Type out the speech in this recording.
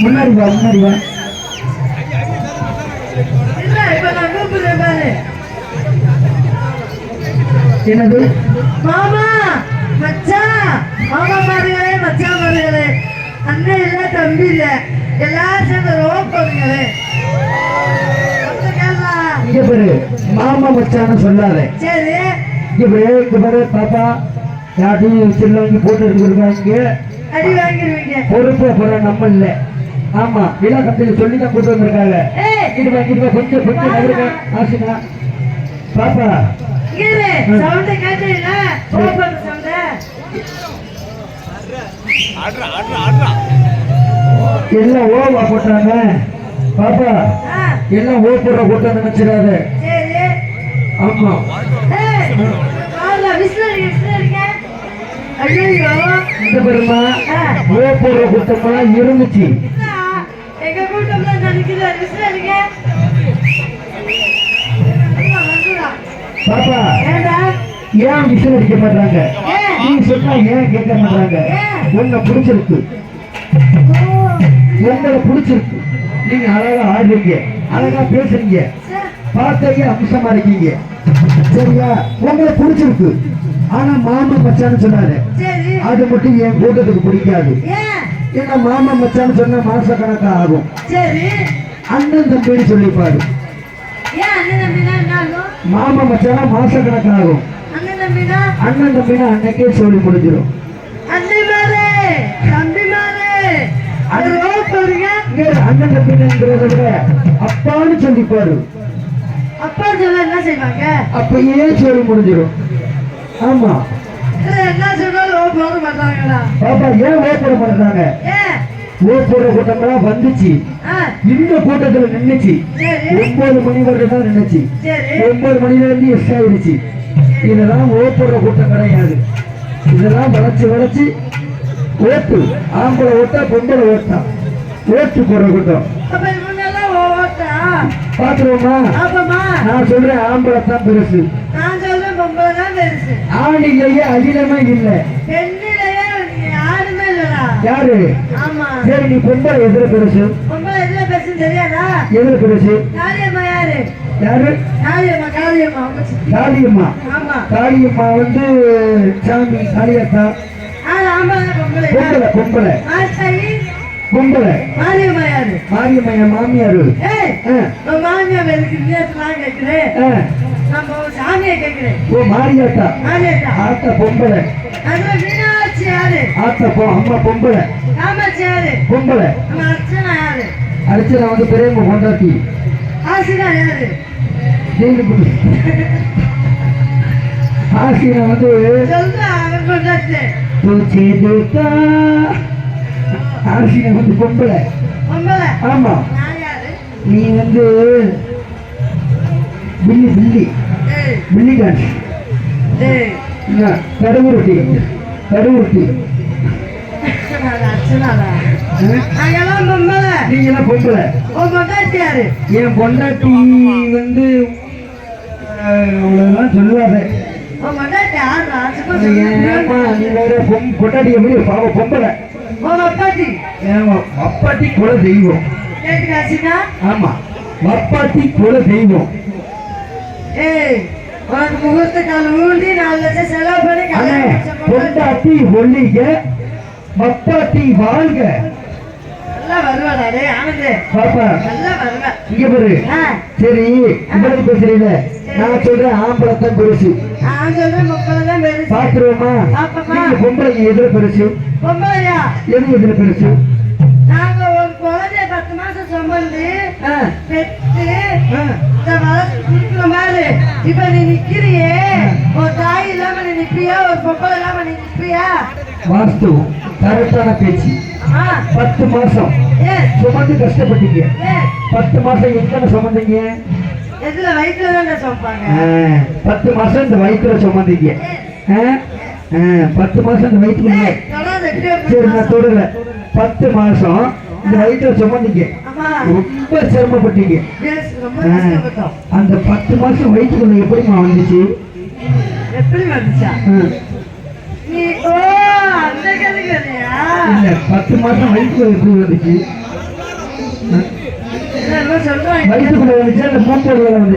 முன்னாடி வா முன்னாடி வா. என்னது? மாமா மச்சான் மாமா மாறுகளே மச்சான் மாறுகளே அண்ணன் இல்ல தம்பி இல்ல. எல்லாரும் சேர்ந்து ரோப் பண்ணுங்களே. இங்க பாரு மாமா மச்சான்னு சொல்லாத. சரி. இங்க பாரு இங்க பாரு பாப்பா. யார்ட்டையும் சில்ல வாங்கி போட்டு எடுத்துருக்காங்க அடி வாங்கிடுவீங்க. பொறுப்பு போற நம்ம இல்ல. ஆமா விழா கம்பெனி சொல்லி தான் கூட்டு வந்திருக்காங்க இங்கிட்டு வா கொஞ்சம் கொஞ்சம் நகருங்க ஆசினா. பாப்பா. சவுண்ட் கேட்டீங்களா? சவுண்ட். எல்லாம் ஓவா போட்டாங்க. பாப்பா எல்லாம் ஓ போடுற கூட்டம் நினைச்சிடாத. ஆமா. இந்த பெருமா ஓ போடுற கூட்டமெல்லாம் இருந்துச்சு. பாப்பா ஏன் விசில் அடிக்க மாட்டாங்க? நீ சொன்னா ஏன் கேட்க மாட்டாங்க? உன்னை பிடிச்சிருக்கு. உங்களை பிடிச்சிருக்கு. நீங்க அழகா ஆடுறீங்க. அழகா பேசுறீங்க. சே, பார்த்தே அம்சமா இருக்கீங்க. சரியா? உங்களை பிடிச்சிருக்கு. ஆனா மாமா மச்சான்னு சொன்னாரு. அது மட்டும் என் கூட்டத்துக்கு பிடிக்காது. ஏன்னா மாமா மச்சான்னு சொன்னா மாச கணக்கா ஆகும். சரி. அண்ணன் தம்பின்னு சொல்லிப்பாரு. ஏன் மாமா மச்சானா மாச கணக்கு ஆகும். அண்ணன் தம்பினா? அன்னைக்கே சொல்லி முடிஞ்சிடும் அண்ணன் தம்பிங்கிறத விட அப்பான்னு சொல்லிப்பாரு. அப்பா சொல்ல என்ன செய்வாங்க? அப்பயே சொல்லி முடிஞ்சிடும் ஆமா. என்ன சொன்னாலும் ரோப் போட மாட்டாங்களா பாப்பா ஏன் ஓப்பட மாட்டாங்க ஓ போடுற கூட்டம்லாம் வந்துச்சு. இந்த கூட்டத்துல நின்னுச்சு. ஒன்பது மணி வரைக்கும் தான் நின்னுச்சு. ஒன்பது மணில இருந்து எஸ் ஆயிடுச்சு. இதெல்லாம் கூட்டம் கிடையாது. இதெல்லாம் வளைச்சு வளைச்சு ஓட்டு. ஆம்பளை ஓட்டா பொம்பளை ஓட்டா. ஓட்டு போடுற கூட்டம். பாத்துருவோமா? நான் சொல்றேன் ஆம்பளை தான் பெருசு நான் சொல்றேன் பொம்பளை தான் பெருசு ஆணிலேயே அகிலமே இல்லை பெண்ணிலேயே யாருமே இல்லடா. யாரு? ஆமா. சரி நீ பொம்பளை எதிர பெருசு? பொம்பளை எதுல பெருசுன்னு தெரியாதா? பெருசு? காளியம்மா யாரு? யாரு? காளியம்மா காளியம்மா. காளியம்மா. ஆமா. காளியம்மா வந்து சாமி காளியத்தா. ஆமா பொம்பளை. பொம்பளை பொம்பளை. பொம்பளை. மாரியம்மா யாரு? மாரியம்மா மாமியாரு? மாமியார் வித்தியாசம் கேட்கிறேன் ஓ மாரியாத்தா. ஆத்தா பொம்பளை. ஆத்தா அம்மா பொம்பளை. பொம்பளை. அர்ச்சனா வந்து பெரியம்மா கொண்டாட்டி ஆசினா வந்து ஆசினா வந்து பொம்பளை. ஆமா. நீ வந்து பில்லி பில்லி பில்லி டான்ஸ் தடுவுருட்டி தடுவுருட்டி நாங்கெல்லாம் பொம்பளை. என் பொண்டாட்டி வந்து அஹ், அவ்வளவுதான் சொல்லுவாங்க. உன் கொண்டாச்சு யாருடா சும்மா ஏமா சொல்லு. நீ வேற பொம் பொண்டாட்டி எப்படி பாவ பொம்பளை? அப்பாட்டி. குல தெய்வம் ஆமா அப்பாட்டி குல தெய்வம் முகூர்த்த கால் ஊண்டி நாலு லட்சம் செலவு பண்ணி. பொண்டாட்டி ஒல்லிங்க அப்பாட்டி வாழ்க. நல்லா வருவாடா ஆனந்து. பாப்பா நல்லா வருவா. இங்க பாரு. சரி இவ்வளவு பேசுறீங்க நான் சொல்றேன் ஆம்பளை தான் பெருசு. நான் சொல்றேன் பொம்பளை தான் பெருசு. பாத்துருவோமா? நீங்க பொம்பளை எதிர பெருசு. பொம்பளையா? எது எதிர பெருசு? நாங்க ஒரு குழந்தைய பத்து மாசம் சுமந்து பெற்று இப்ப நீ நிக்கிறியே. ஒரு தாய் இல்லாம நீ நிப்பியா? ஒரு பொம்பளை இல்லாம நீ நிப்பியா? வாஸ்தவம் கரெக்டான பேச்சு. பத்து மாசம். சுமந்து கஷ்டப்பட்டீங்க. பத்து மாசம் எத்தனை சுமந்தீங்க? எதுல வயிற்றுல தான் சுமப்பாங்க. பத்து மாசம் இந்த வயிற்றுல சுமந்தீங்க. பத்து மாசம் இந்த வயிற்றுல சரி நான். தொடல பத்து மாசம் இந்த வயிற்றுல சுமந்தீங்க. ரொம்ப சிரமப்பட்டீங்க. அந்த பத்து மாசம் வயிற்றுக்குள்ள எப்படிமா வந்துச்சு? எப்படி வந்துச்சா? இல்ல பத்து மாசம் வயிற்றுல எப்படி வந்துச்சு? வயிற்றுக்குள்ள வந்துச்சு அந்த பூப்பொருள் வந்து